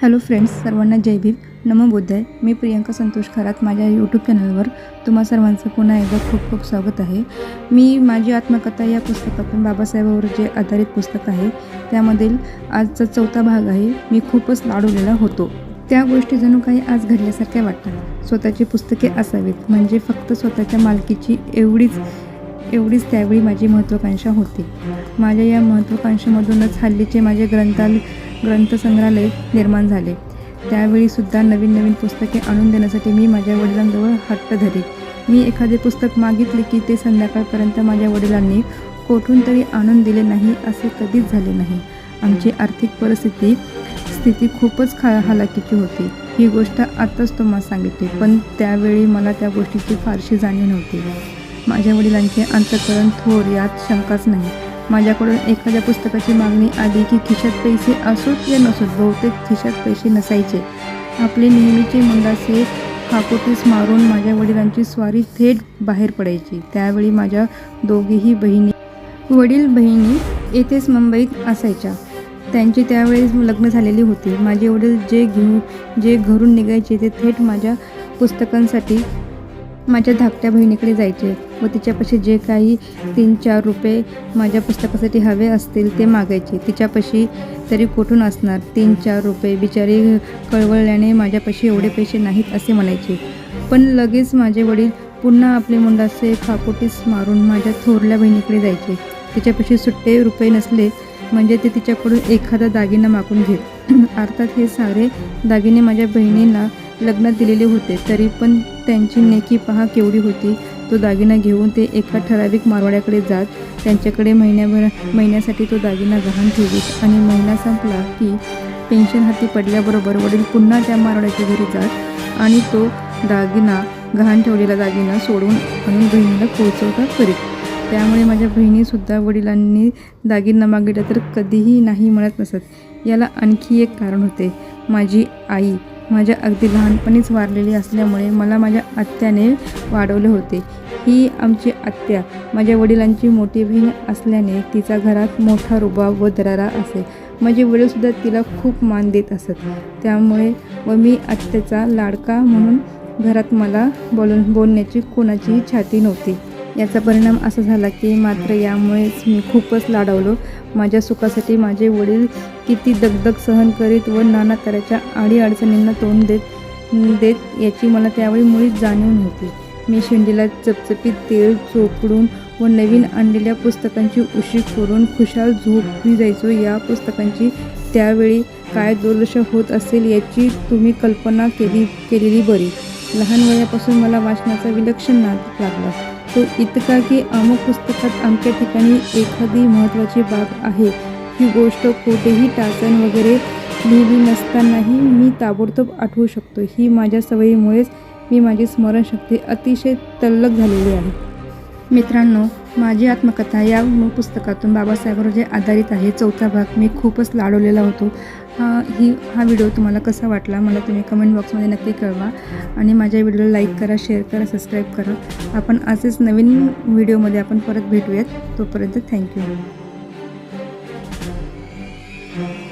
Hello friends सर्वांना जय भीम. नमो बुद्धाय मी प्रियंका संतोष खरात माझ्या YouTube चॅनलवर तुम्हा सर्वांचं पुन्हा एकदा खूप खूप स्वागत आहे. मी माझी आत्मकथा या पुस्तकातून बाबासाहेबांवर जे आधारित पुस्तक आहे त्यामधील आजचा चौथा भाग आहे मी खूपच लाडवलेला होतो. त्या गोष्टी जणू काही आज घडल्यासारख्या वाटतात. स्वतःची पुस्तके असावीत म्हणजे फक्त स्वतःच्या मालकीची एवढीच एवढीच त्यावेळी माझी महत्त्वाकांक्षा होती. माझ्या या महत्त्वाकांक्षेमधूनच हल्लीचे माझे ग्रंथाल ग्रंथसंग्रहालय निर्माण झाले. त्यावेळीसुद्धा नवीन नवीन पुस्तके आणून देण्यासाठी मी माझ्या वडिलांजवळ हट्ट धरे. मी एखादे पुस्तक मागितले की ते संध्याकाळपर्यंत माझ्या वडिलांनी कोठून तरी आणून दिले नाही असे कधीच झाले नाही. आमची आर्थिक परिस्थिती स्थिती खूपच खा हलाखीची होती. ही गोष्ट आत्ताच तुम्हाला सांगितली पण त्यावेळी मला त्या गोष्टीची फारशी जाणीव नव्हती. माझ्या वडिलांचे अंतकरण थोर यात शंकाच नाही. माझ्याकडून एखाद्या पुस्तकाची मागणी आली की खिशात पैसे असोत या नसोत बहुतेक खिशात पैसे नसायचे. आपले नेहमीचे मुंडासे हाकोटीस मारून माझ्या वडिलांची स्वारी थेट बाहेर पडायची. त्यावेळी माझ्या दोघीही बहिणी वडील बहिणी येथेच मुंबईत असायच्या. त्यांची त्यावेळेस लग्न झालेली होती. माझे वडील जे घेऊन जे घरून निघायचे ते थेट माझ्या पुस्तकांसाठी माझ्या धाकट्या बहिणीकडे जायचे. व तिच्यापाशी जे काही तीन चार रुपये माझ्या पुस्तकासाठी हवे असतील ते मागायचे. तिच्यापाशी तरी कुठून असणार? तीन चार रुपये. बिचारी कळवळल्याने माझ्यापाशी एवढे पैसे नाहीत असे म्हणायचे. पण लगेच माझे वडील पुन्हा आपले मुंडासे खाकोटीस मारून माझ्या थोरल्या बहिणीकडे जायचे. तिच्यापाशी सुट्टे रुपये नसले म्हणजे ते तिच्याकडून एखादा दागिना मागून घेत. अर्थात हे सारे दागिने माझ्या बहिणींना लग्नात दिलेले होते तरी पण त्यांची नेकी पहा केवढी होती. तो दागिना घेऊन ते एका ठराविक मारवाड्याकडे जात त्यांच्याकडे महिन्याभर महिन्यासाठी तो दागिना गहाण ठेवीत आणि महिना संपला की पेन्शन हाती पडल्याबरोबर वडील पुन्हा त्या मारवाड्याच्या घरी जात आणि तो दागिना गहाण ठेवलेला दागिना सोडून आणून बहिणीला पोहोचवता करीत त्यामुळे माझ्या बहिणीसुद्धा वडिलांनी दागिना मागितला तर कधीही नाही म्हणत नसत याला आणखी एक कारण होते. माझी आई माझ्या अगदी लहानपणीच वारलेली असल्यामुळे मला माझ्या आत्याने वाढवले होते. ही आमची आत्या. माझ्या वडिलांची मोठी बहीण असल्याने तिचा घरात मोठा रुबाब व दरारा असे. माझे वडीलसुद्धा तिला खूप मान देत असत. त्यामुळे व मी आत्याचा लाडका म्हणून घरात मला बोलून बोलण्याची कोणाचीही छाती नव्हती. याचा परिणाम असा झाला की मात्र यामुळेच मी खूपच लाडावलो. माझ्या सुखासाठी माझे वडील किती दगदग सहन करीत व नाना तऱ्हेच्या अडीअडचणींना तोंड देत देत याची मला त्यावेळी मुळीच जाणीव नव्हती. मी शेंडीला चपचपीत तेल चोपडून व नवीन आणलेल्या पुस्तकांची उशी करून खुशाल झोपी जायचो. या पुस्तकांची त्यावेळी काय दुर्दशा होत असेल याची तुम्ही कल्पना केली केलेली बरी. लहान वयापासून मला वाचनाचा विलक्षण नाद लागला. तो इतका की अमुक पुस्तकात आमच्या ठिकाणी एखादी महत्त्वाची बाब आहे. ही गोष्ट कुठेही टाचण वगैरे लिहिली नसतानाही मी ताबडतोब आठवू शकतो. ही माझ्या सवयीमुळेच मी माझी स्मरणशक्ती अतिशय तल्लक झालेली आहे. मित्रांनो माझी आत्मकथा या पुस्तकातून बाबासाहेबांवर जे आधारित आहे. चौथा भाग मी खूपच लाडवलेला होतो. हा ही हा व्हिडिओ तुम्हाला कसा वाटला मला तुम्ही कमेंट बॉक्समध्ये नक्की कळवा. आणि माझ्या व्हिडिओला लाईक करा शेअर करा सबस्क्राईब करा. आपण असेच नवीन व्हिडिओमध्ये आपण परत भेटूयात. तोपर्यंत थँक्यू